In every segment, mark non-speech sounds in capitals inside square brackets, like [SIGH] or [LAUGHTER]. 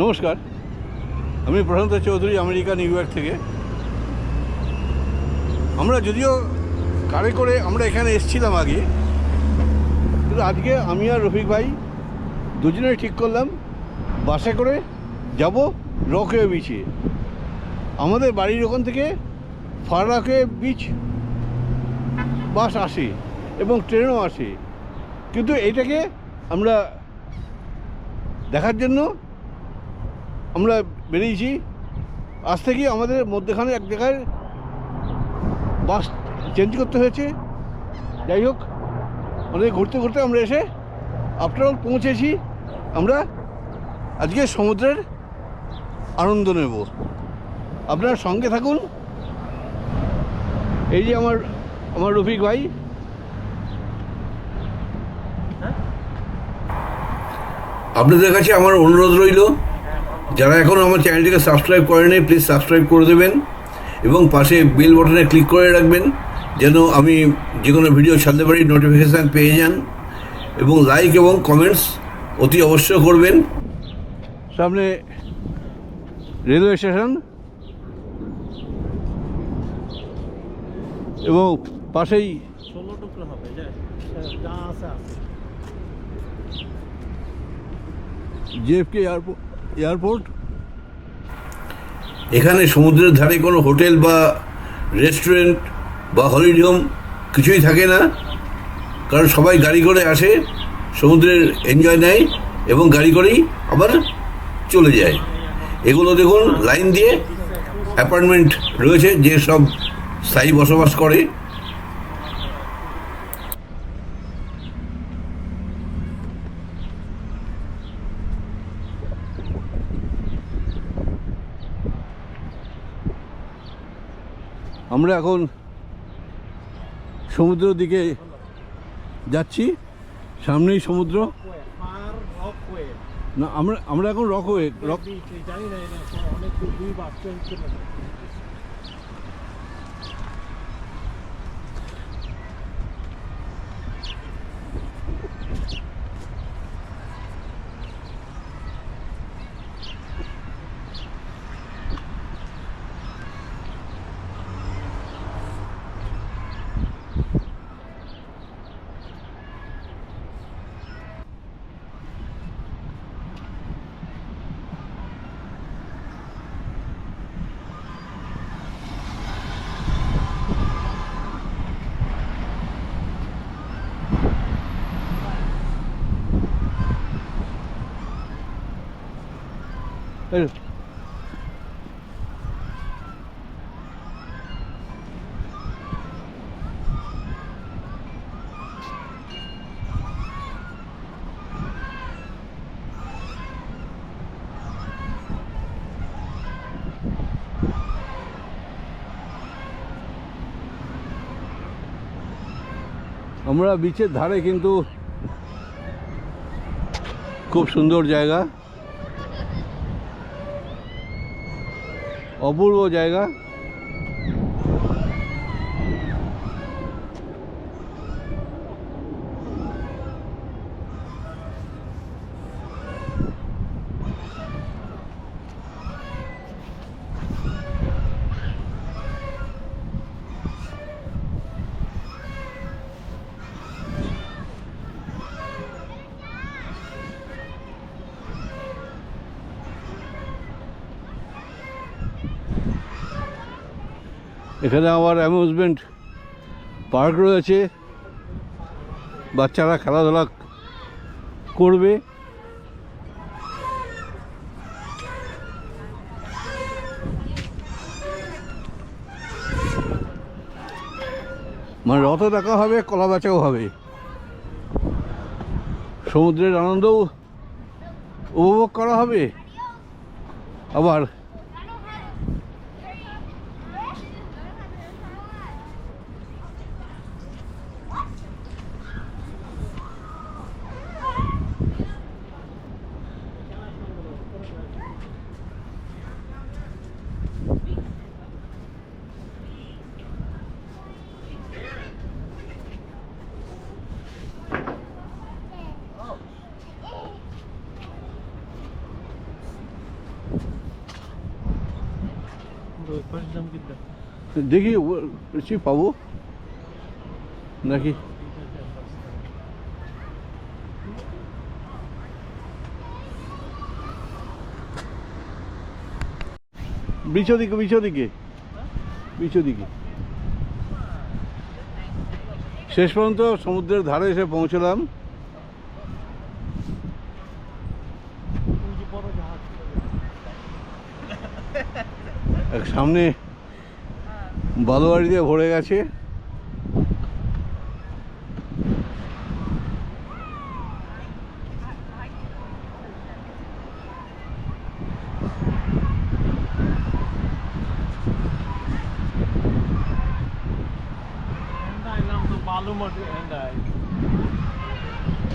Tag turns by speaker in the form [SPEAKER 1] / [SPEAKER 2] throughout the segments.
[SPEAKER 1] নমস্কার। আমি Prashant Chowdhury, America, New York থেকে। আমরা যদিও কারে করে আমরা এখানে এসেছিলাম আগে, কিন্তু আজকে আমি আর রফিক ভাই দুজনে ঠিক করলাম, বাসে করে যাব রকওয়ে বিচে আমাদের বাড়ির ওখান থেকে ফারাকে বিচ, বাস আসে এবং ট্রেনও আসে। কিন্তু এটাকে আমরা দেখার জন্য আমরা বেরিয়েছি। আজ থেকে আমাদের মধ্যখানে এক জায়গায় বাস চেঞ্জ করতে হয়েছে। যাই হোক, অনেক ঘুরতে ঘুরতে আমরা এসে আফটার অল পৌঁছেছি। আমরা আজকে সমুদ্রের আনন্দ নেব। আপনারা সঙ্গে থাকুন। এই যে আমার আমার রফিক ভাই। আপনাদের কাছে আমার অনুরোধ রইল যারা এখনও আমার চ্যানেলটিকে সাবস্ক্রাইব করেনি প্লিজ সাবস্ক্রাইব করে দেবেন এবং পাশে বেল বটনে ক্লিক করে রাখবেন যেন আমি যে কোনো ভিডিও ছাড়তে পারি নোটিফিকেশান পেয়ে যান এবং লাইক এবং কমেন্টস অতি অবশ্যই করবেন। সামনে রেলওয়ে স্টেশন এবং পাশেই
[SPEAKER 2] ষোলো টুকরো হবে যা আছে আছে।
[SPEAKER 1] জেএফকে এয়ারপোর্ট এখানে সমুদ্রের ধারে কোনো হোটেল বা রেস্টুরেন্ট বা হলিডে হোম কিছুই থাকে না। কারণ সবাই গাড়ি করে আসে সমুদ্রের এনজয় নেয় এবং গাড়ি করেই আবার চলে যায়। এগুলো দেখুন লাইন দিয়ে অ্যাপার্টমেন্ট রয়েছে যে সব স্থায়ী বসবাস করে। আমরা এখন সমুদ্রের দিকে যাচ্ছি। সামনেই সমুদ্র। না আমরা আমরা এখন রকওয়ে রক আমরা বিচের ধারে কিন্তু খুব সুন্দর জায়গা। অপূর্ব জায়গা। এখানে আবার অ্যামিউজমেন্ট পার্ক রয়েছে। বাচ্চারা খেলাধুলা করবে। মানে রথ দেখা হবে, কলা বেচাও হবে। সমুদ্রের আনন্দও উপভোগ করা হবে। আবার
[SPEAKER 2] দাম কিন্তু
[SPEAKER 1] দেখি সে পাবো? নাকি? বিচ দিকে বিচ দিকে। বিচ দিকে। শেষ পর্যন্ত সমুদ্রের ধারে এসে পৌঁছলাম। সামনে বালুয়াড়ি দিয়ে ভরে গেছে।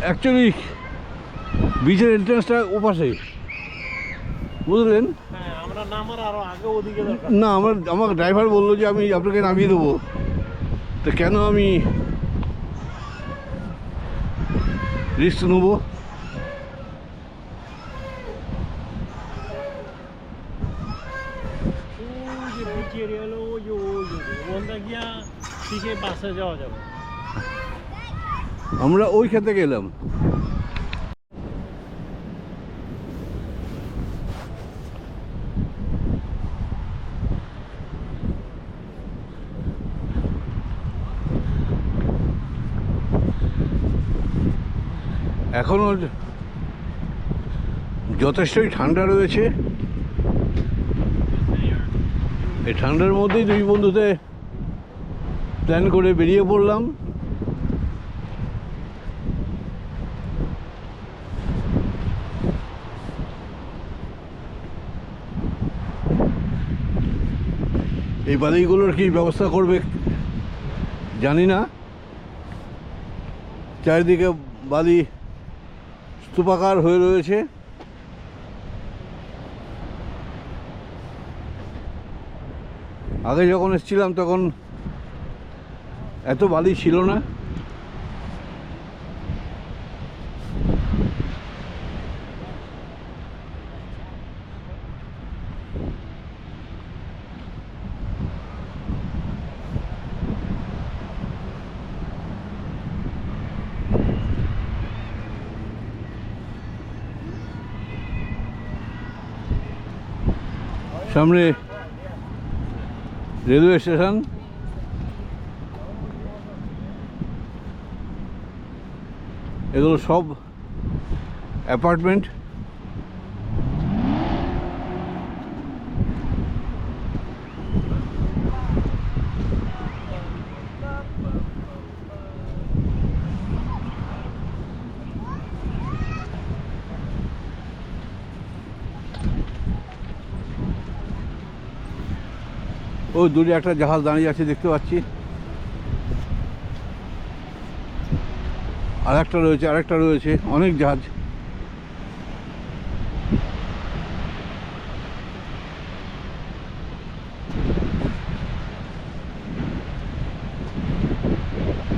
[SPEAKER 1] অ্যাকচুয়ালি বিচের এন্ট্রান্সটা ওপাশে। বুঝলেন?
[SPEAKER 2] আমরা আরও আগে ওদিকে দরকার।
[SPEAKER 1] না আমার আমার ড্রাইভার বলল যে আমি আপনাকে নামিয়ে দেবো। তো কেন আমি রিস্ক নেব? আমরা ওইখান থেকে এলাম। এখনও যথেষ্টই ঠান্ডা রয়েছে। এই ঠান্ডার মধ্যেই দুই বন্ধুতে প্ল্যান করে বেরিয়ে পড়লাম। এই বালিগুলোর কি ব্যবস্থা করবে? জানি না। চারিদিকে বালি স্তূপাকার হয়ে রয়েছে। আগে যখন এসেছিলাম তখন এত বালি ছিল না। সামনে রেলওয়ে স্টেশন। এগুলো সব অ্যাপার্টমেন্ট। ও দূরে একটা জাহাজ দাঁড়িয়ে আছে, দেখতে পাচ্ছি। আর একটা রয়েছে, আরেকটা রয়েছে, অনেক জাহাজ।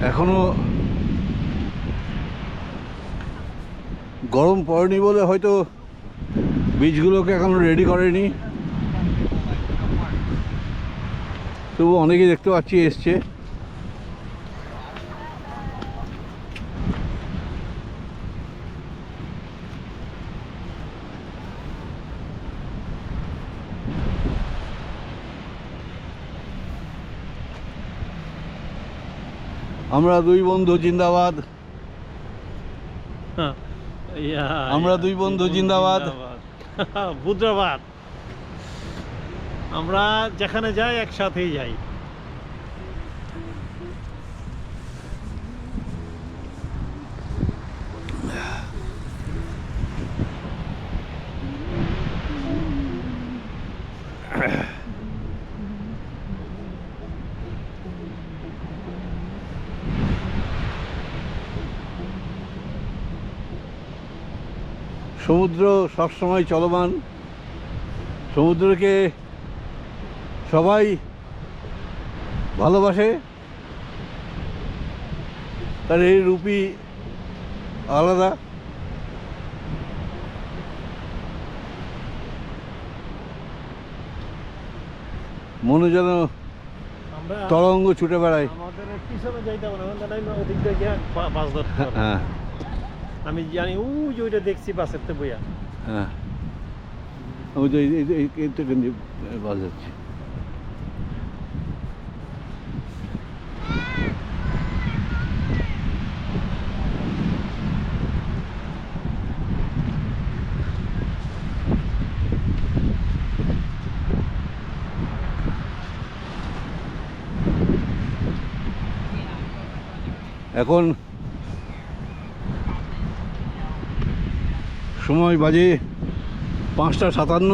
[SPEAKER 1] এখনও গরম পড়েনি বলে হয়তো বীজগুলোকে এখনও রেডি করেনি। তবু অনেকেই দেখতে পাচ্ছি এসছে। আমরা দুই বন্ধু জিন্দাবাদ। আমরা দুই বন্ধু জিন্দাবাদ।
[SPEAKER 2] বুদ্রাবাদ [LAUGHS] আমরা যেখানে যাই একসাথেই যাই।
[SPEAKER 1] সমুদ্র সবসময় চলমান। সমুদ্রকে সবাই ভালোবাসে তার এই রূপই আলাদা মনে যেন তরঙ্গ ছুটে বেড়ায় হ্যাঁ
[SPEAKER 2] আমি জানি ও যে ওইটা দেখছি বাসের তো বইয়া
[SPEAKER 1] হ্যাঁ ওই কিন্তু বাস যাচ্ছে এখন সময় বাজে পাঁচটা সাতান্ন।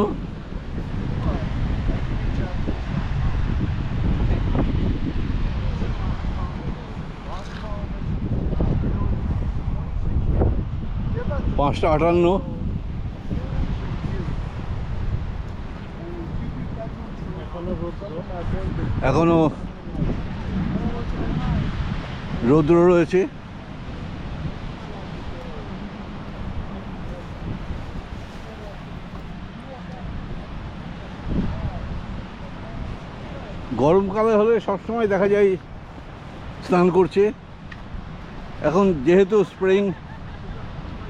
[SPEAKER 1] পাঁচটা আটান্ন।
[SPEAKER 2] এখনও
[SPEAKER 1] এখনও রৌদ্র রয়েছে। গরমকালে হলে সবসময় দেখা যায় স্নান করছে। এখন যেহেতু স্প্রিং,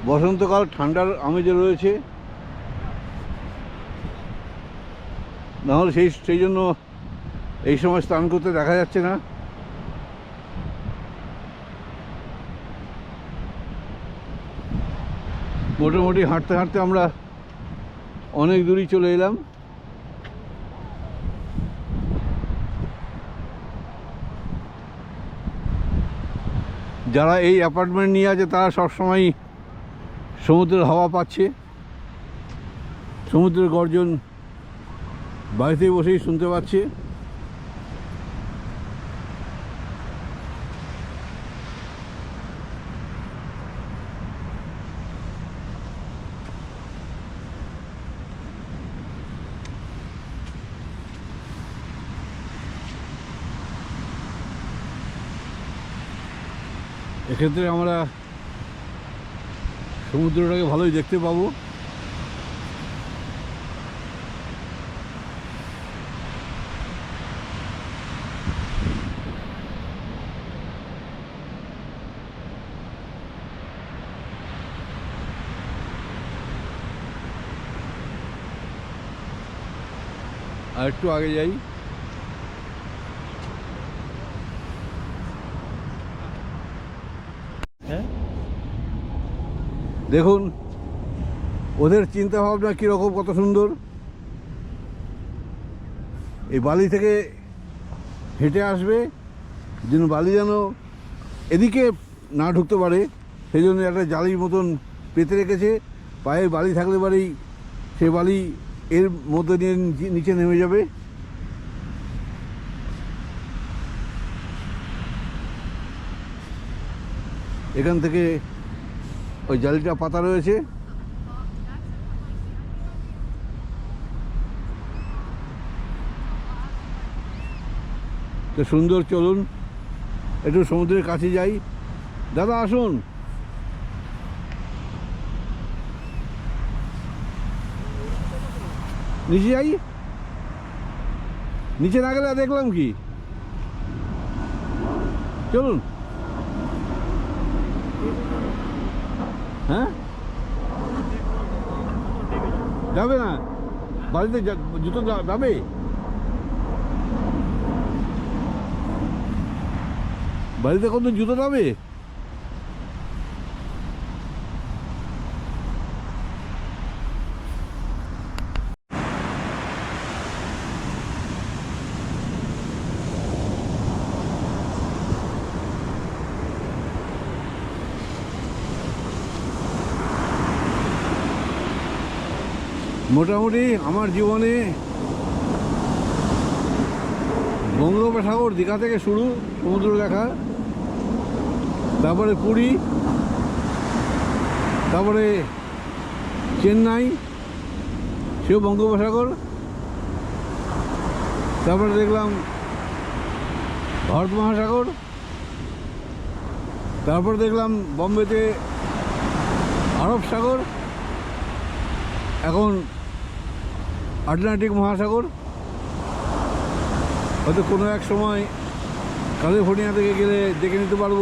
[SPEAKER 1] বসন্তকাল, ঠান্ডার আমেজে রয়েছে। নাহলে সেই সেই জন্য এই সময় স্নান করতে দেখা যাচ্ছে না। মোটামুটি হাঁটতে হাঁটতে আমরা অনেক দূরই চলে এলাম। যারা এই অ্যাপার্টমেন্ট নিয়ে আছে, তারা সবসময় সমুদ্রের হাওয়া পাচ্ছে। সমুদ্রের গর্জন বাড়িতে বসেই শুনতে পাচ্ছে। এক্ষেত্রে আমরা সমুদ্রটাকে ভালোই দেখতে পাবো। আর একটু আগে যাই। দেখুন, ওদের চিন্তা ভাবনা কীরকম, কত সুন্দর। এই বালি থেকে হেঁটে আসবে, যেন বালি যেন এদিকে না ঢুকতে পারে সেই জন্য একটা জালির মতন পেতে রেখেছে। পায়ে বালি থাকলে পারেই সে বালি এর মধ্যে নিচে- নিচে নেমে যাবে। এখান থেকে ওই জালিটা পাতা রয়েছে। তো সুন্দর, চলুন একটু সমুদ্রের কাছে যাই। দাদা, আসুন। নিচে যাই। নিচে না গেলে দেখলাম কি? চলুন। হ্যাঁ? যাবে না। বাড়িতে জুতো যাবে? বাড়িতে কত জুতো যাবে? মোটামুটি আমার জীবনে বঙ্গোপসাগর দীঘা থেকে শুরু সমুদ্র দেখা তারপরে পুরী, তারপরে চেন্নাই, সেও বঙ্গোপসাগর তারপরে দেখলাম ভারত মহাসাগর তারপর দেখলাম বম্বেতে আরব সাগর এখন আটলান্টিক মহাসাগর। হয়তো কোনো এক সময় ক্যালিফোর্নিয়া থেকে গেলে দেখে নিতে পারব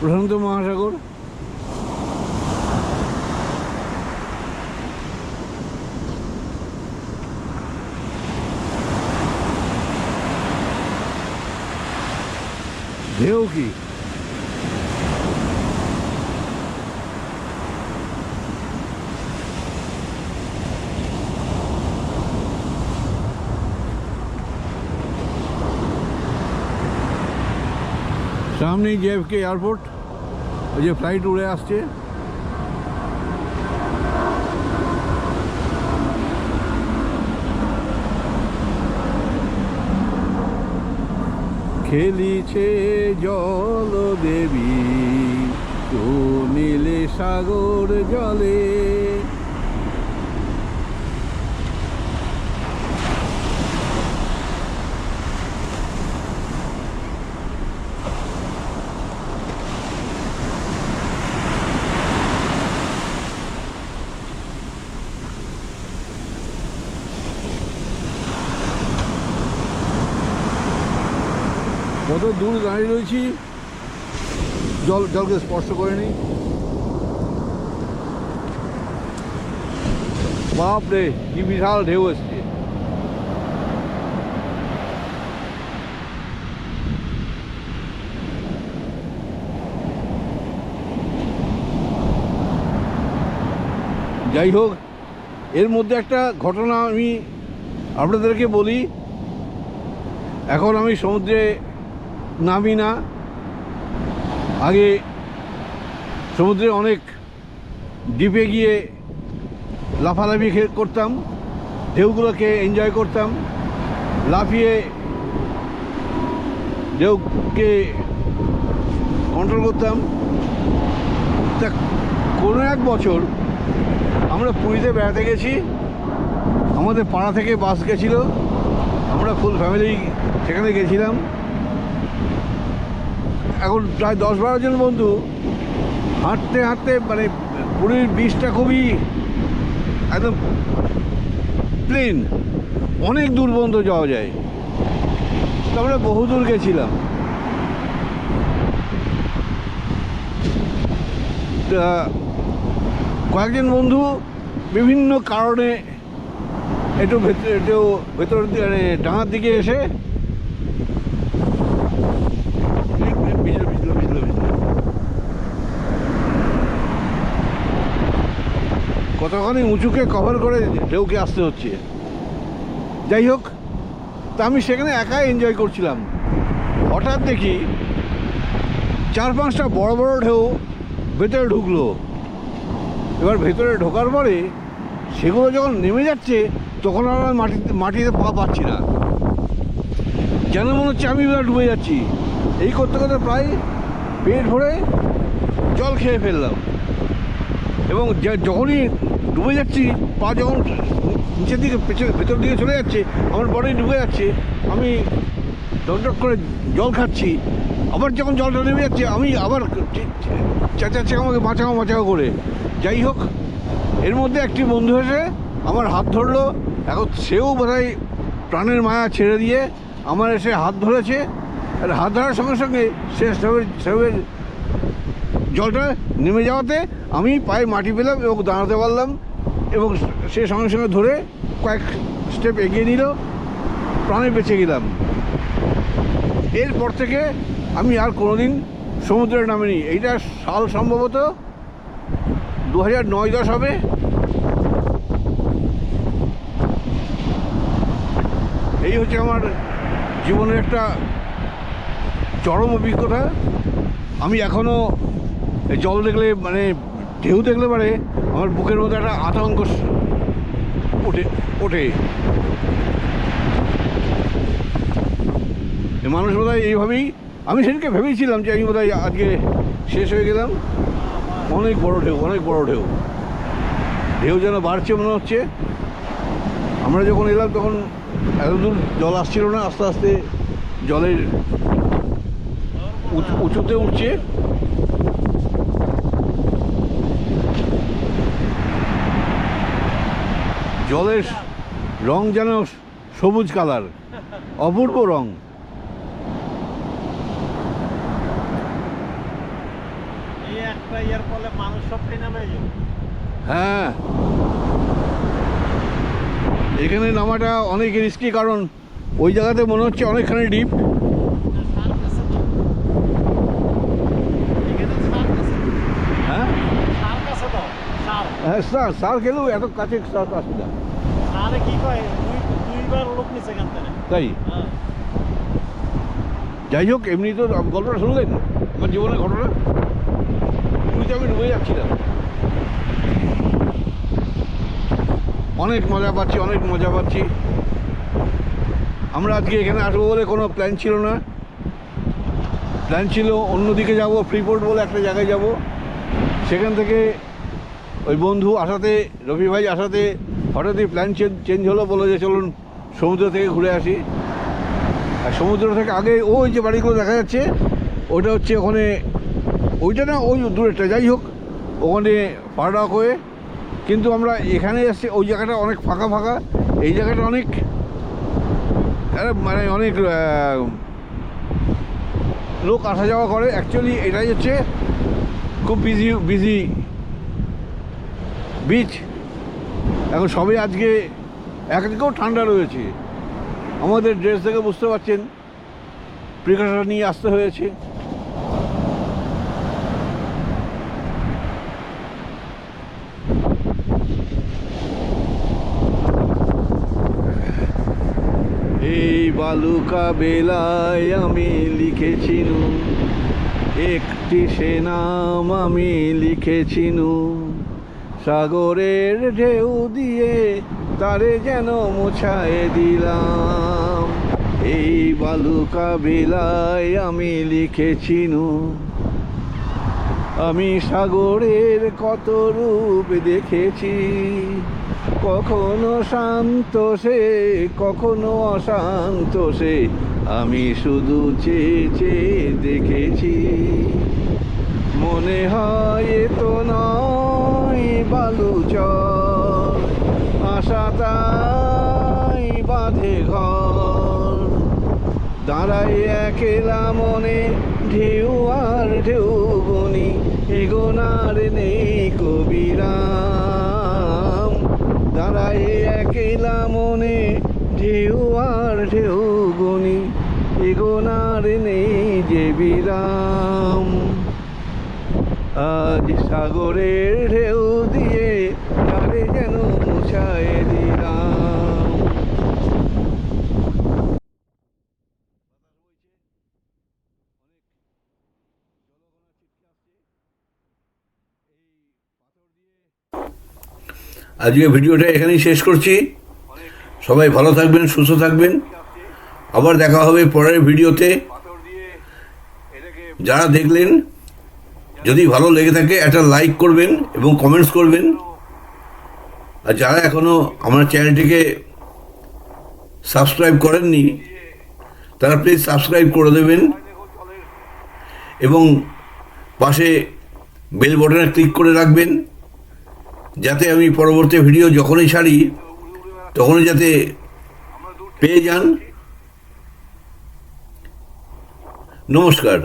[SPEAKER 1] প্রশান্ত মহাসাগর। ঢেউ কি? সামনেই জেএফকে এয়ারপোর্ট, ওই যে ফ্লাইট উড়ে আসছে। খেলিছে জল দেবী তো নীলে সাগর জলে। কত দূর দাঁড়িয়ে রয়েছি? জল, জলকে স্পর্শ করেনি। বাপরে, কি বিশাল ঢেউ এসছে। যাই হোক, এর মধ্যে একটা ঘটনা আমি আপনাদেরকে বলি। এখন আমি সমুদ্রে নামি না। আগে সমুদ্রে অনেক ডিপে গিয়ে লাফালাফি করতাম, ঢেউগুলোকে এনজয় করতাম, লাফিয়ে ঢেউকে কন্ট্রোল করতাম। তা কোনো এক বছর আমরা পুরীতে বেড়াতে গেছি, আমাদের পাড়া থেকে বাস গেছিল, আমরা ফুল ফ্যামিলি সেখানে গেছিলাম। এখন প্রায় দশ বারো জন বন্ধু হাঁটতে হাঁটতে মানে পুরীর বীজটা খুবই একদম প্লেন অনেক দূর পর্যন্ত যাওয়া যায়। আমরা বহু দূর গেছিলাম। কয়েকজন বন্ধু বিভিন্ন কারণে একটু ভেতরে একটু ভেতরের মানে ডাঙার দিকে এসে কতখানি উঁচুকে কভার করে ঢেউকে আসতে হচ্ছে। যাই হোক, তা আমি সেখানে একাই এনজয় করছিলাম। হঠাৎ দেখি চার পাঁচটা বড় বড় ঢেউ ভেতরে ঢুকলো। এবার ভেতরে ঢোকার পরে সেগুলো যখন নেমে যাচ্ছে, তখন আর মাটিতে মাটিতে পা পাচ্ছি না। যেন মনে হচ্ছে আমি এবার ডুবে যাচ্ছি। এই করতে করতে প্রায় পেট ভরে জল খেয়ে ফেললাম। এবং যখনই ডুবে যাচ্ছি। পা যখন নিচের দিকে, পেছনে ভেতর দিকে চলে যাচ্ছে, আমার বডি ডুবে যাচ্ছে, আমি ডক করে জল খাচ্ছি। আবার যখন জলটা নেমে যাচ্ছে, আমি আবার চেঁচাচ্ছে আমাকে, বাঁচাও বাঁচাও করে। যাই হোক, এর মধ্যে একটি বন্ধু এসে আমার হাত ধরলো। এখন সেও বোধহয় প্রাণের মায়া ছেড়ে দিয়ে আমার এসে হাত ধরেছে। আর হাত ধরার সঙ্গে সঙ্গে সে সেবের সেবের জলটা নেমে যাওয়াতে আমি পায়ে মাটি পেলাম এবং দাঁড়াতে পারলাম এবং সে সঙ্গে সঙ্গে ধরে কয়েক স্টেপ এগিয়ে নিল, প্রাণে বেঁচে গেলাম। এরপর থেকে আমি আর কোনোদিন সমুদ্রে নামিনি। এইটা সাল সম্ভবত দু হাজার নয় দশ হবে। এই হচ্ছে আমার জীবনের একটা চরম অভিজ্ঞতা। আমি এখনও জল দেখলে মানে ঢেউ দেখলে পারে আমার বুকের মধ্যে একটা আতঙ্ক ওঠে ওঠে। মানুষ বোধহয় এইভাবেই, আমি সেদিনকে ভেবেছিলাম যে আমি বোধহয় আজকে শেষ হয়ে গেলাম। অনেক বড় ঢেউ, অনেক বড় ঢেউ। ঢেউ যেন বাড়ছে মনে হচ্ছে। আমরা যখন এলাম তখন এত দূর জল আসছিল না, আস্তে আস্তে জলের উঁচুতে উঠছে। জলের রং যেন সবুজ কালার অপূর্ব রং।
[SPEAKER 2] এই একটা ইয়ার ফলে মানুষ সবটাই নামে
[SPEAKER 1] হ্যাঁ। এখানে নামাটা অনেক রিস্কি কারণ ওই জায়গাতে মনে হচ্ছে অনেকখানি ডিপ হ্যাঁ? হ্যাঁ স্যার স্যার গেলেও এত কাছে স্যার আসবে না।
[SPEAKER 2] সারে কি কয় দুই দুইবার লোক
[SPEAKER 1] তাই?
[SPEAKER 2] হ্যাঁ।
[SPEAKER 1] যাই হোক এমনি তো গল্পটা শুনলেন? আমার জীবনের ঘটনা? পুরীতে আমি ডুবে যাচ্ছিলাম অনেক মজা পাচ্ছি অনেক মজা পাচ্ছি। আমরা আজকে এখানে আসব বলে কোনো প্ল্যান ছিল না। প্ল্যান ছিল অন্যদিকে যাব ফ্রিপোর্ট বলে একটা জায়গায় যাব। সেখান থেকে ওই বন্ধু আসাতে রবি ভাই আসাতে হঠাৎই প্ল্যান চেঞ্জ হলো, বলে যে চলুন সমুদ্র থেকে ঘুরে আসি। আর সমুদ্র থেকে আগে ওই যে বাড়িগুলো দেখা যাচ্ছে ওটা হচ্ছে ওখানে, ওইটা না, ওই দূরেরটা, যাই হোক, ওখানে পাড়া হয়ে। কিন্তু আমরা এখানে এসছি ওই জায়গাটা অনেক ফাঁকা ফাঁকা, এই জায়গাটা অনেক মানে অনেক লোক আসা যাওয়া করে। অ্যাকচুয়ালি এটাই হচ্ছে খুব বিজি বিজি বিচ এখন সবই আজকে একদিকেও ঠান্ডা রয়েছে। আমাদের ড্রেস থেকে বুঝতে পারছেন প্রিকশন নিয়ে আসতে হয়েছে। এই বালুকা বেলায় আমি লিখেছিনু, একটি সে নাম আমি লিখেছিনু। সাগরের ঢেউ দিয়ে তারে যেন মোছায় দিলাম। এই বালুকা বেলায় আমি লিখেছিনু আমি সাগরের কত রূপ দেখেছি। কখনো শান্ত সে, কখনো অশান্ত সে, আমি শুধু চেয়ে চেয়ে দেখেছি। মনে হয় তো নয় বালুচর আশা তাই বাঁধে ঘর। দাঁড়াই একেলা মনে, ঢেউ আর ঢেউ বনি, এগোনার নেই কবিরাম। দাঁড়াই একেলা মনে, ঢেউ আর ঢেউ বনি, এগোনার নেই যে বিরাম। আজ সাগরের ঢেউ দিয়ে তারে যেন মুছায় দিলাম। আজকে ভিডিওটা এখানেই শেষ করছি। সবাই ভালো থাকবেন, সুস্থ থাকবেন। আবার দেখা হবে পরের ভিডিওতে। যারা দেখলেন যদি ভালো লেগে থাকে, একটা লাইক করবেন এবং কমেন্টস করবেন। আর যারা এখনও আমার চ্যানেলটিকে সাবস্ক্রাইব করেননি, তারা প্লিজ সাবস্ক্রাইব করে দেবেন এবং পাশে বেল বটনে ক্লিক করে রাখবেন, যাতে আমি পরবর্তী ভিডিও যখনই ছাড়ি, তখনই যাতে পেয়ে যান। নমস্কার।